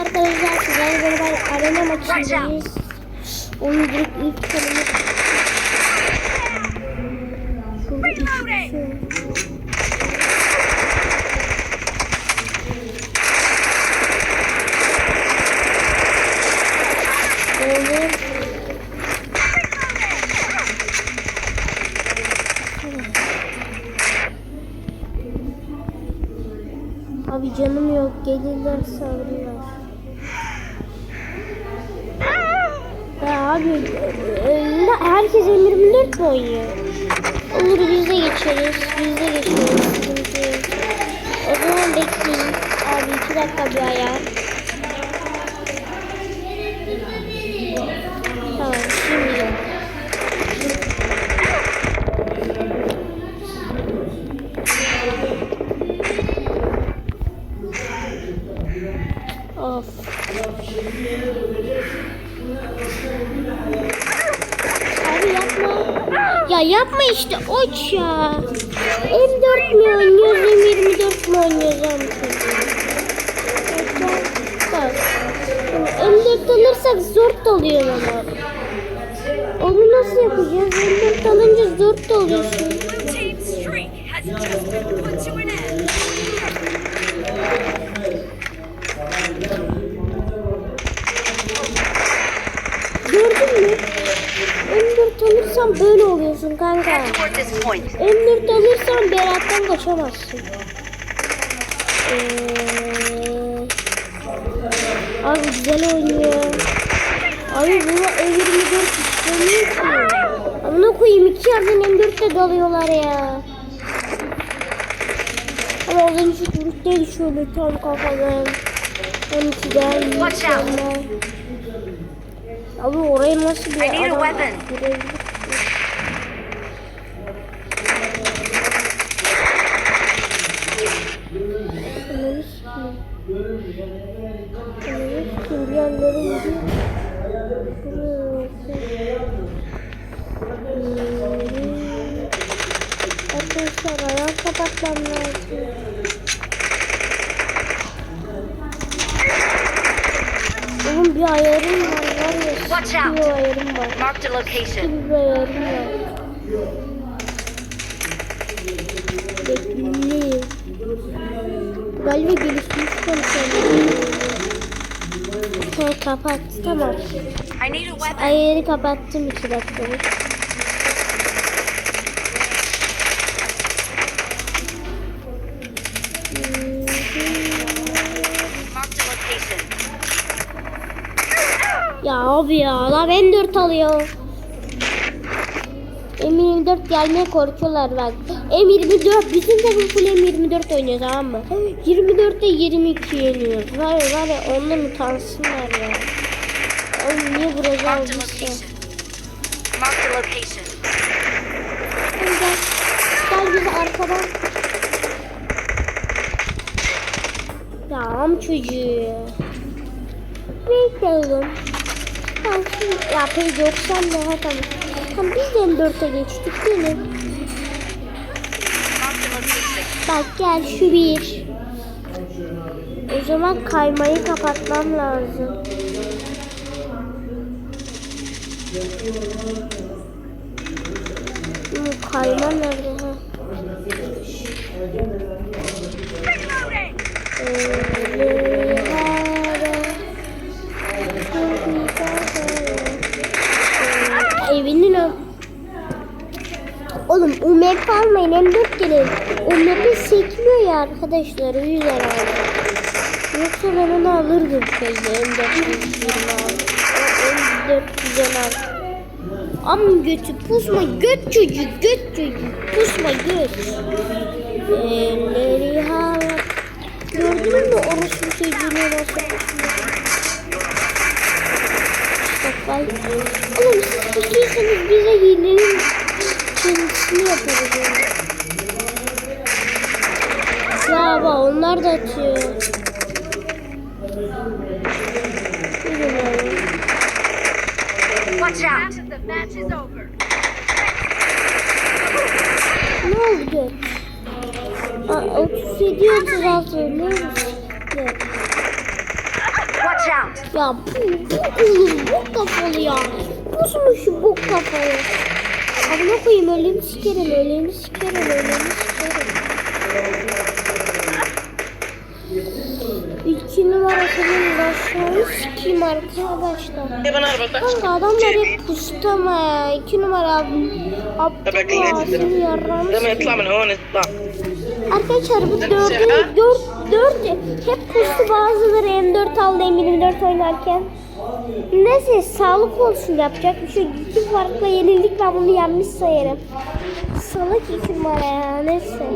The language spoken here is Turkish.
arkadaşlar sizlerle beraber arena maçındayız. Onun direkt ilk kanımız. Şurada iki. Abi canım yok. Gelirler savrulur. Abi e, herkes M24 mi oynuyor? Olur biz geçeriz. Biz geçeriz. O zaman bekleyin. Abi iki dakika bir ayar. Ya yapma işte oç ya. M4 mi oynuyoruz M24 mi oynuyoruz abi Bak. M4 alırsak zor da oluyor ama. Onu nasıl yapacağız? M4 alınca zor da alırsan böyle oluyorsun kanka. Head toward this point. M4 alırsan Berat'tan kaçamazsın. Ee, abi güzel oynuyor. Abi bunu E24 istemiyor ki. Amına koyayım iki yerden M4'te dalıyorlar ya. Ama az önce çocukları şöyle tam kafadan. 12'den Watch out. mükemmel. Abi oraya nasıl bir adam girebilir? Bir. Buraya Hmm. Arkadaşlar ayağı kapatmam lazım. Oğlum bir ayarım var var ya. Watch out. ayarım var. Marked a location. Bir ayarım var. Bekle. Galiba gelişmiş Ha, kapat. Tamam. Ayarı kapattım iki dakikalık. Ya abi ya adam M4 alıyor. M24 gelmeye korkuyorlar bak. M24 bütün takım full M24 oynuyor tamam mı? 24'te 22 yeniyoruz. Var ya var ya ondan utansınlar ya. Oğlum niye buraya Marked a aldıysa? location. Marked a location. Gel. Gel bizi arkadan. Ya am çocuğu. Bekle oğlum. Tamam şimdi ya P90 daha tamam. Tamam biz de M4'e geçtik değil mi? Bak gel şu bir. O zaman kaymayı kapatmam lazım. Bu kayma nerede ha? Evinin o. Oğlum UMP almayın M4 gelin. UMP sekmiyor ya arkadaşlar o yüzden aldım. Yoksa ben onu alırdım şeyde M4 126. O M4 güzel al. Am götü pusma göt çocuk göt çocuk pusma göt. Elleri hava. Gördün mü orospu çocuğunu nasıl pusma? Bak bak. Oğlum siz pusuyorsanız bize hilenin yaparız yani. Ya bak onlar da atıyor. Watch out. The match is over. Ne oldu? Aa, 37 36 ne oldu? Watch Ya bu, bu bok kafalı ya. Nasıl şu bok kafalı? Amına koyayım ölümü sikerim, ölümü sikerim, ölümü sikerim. İki numarasının başını sikeyim arkadaşlar. Kanka adamlar hep kusta mı? İki numara abim. Abdullah Asil yarramış. Demet lan, onu lan. Arkadaşlar bu dördü, dört, dört hep pustu bazıları M4 aldı M24 oynarken. Neyse sağlık olsun yapacak bir şey. İki farkla yenildik ben bunu yenmiş sayarım. Salak iki numara ya neyse.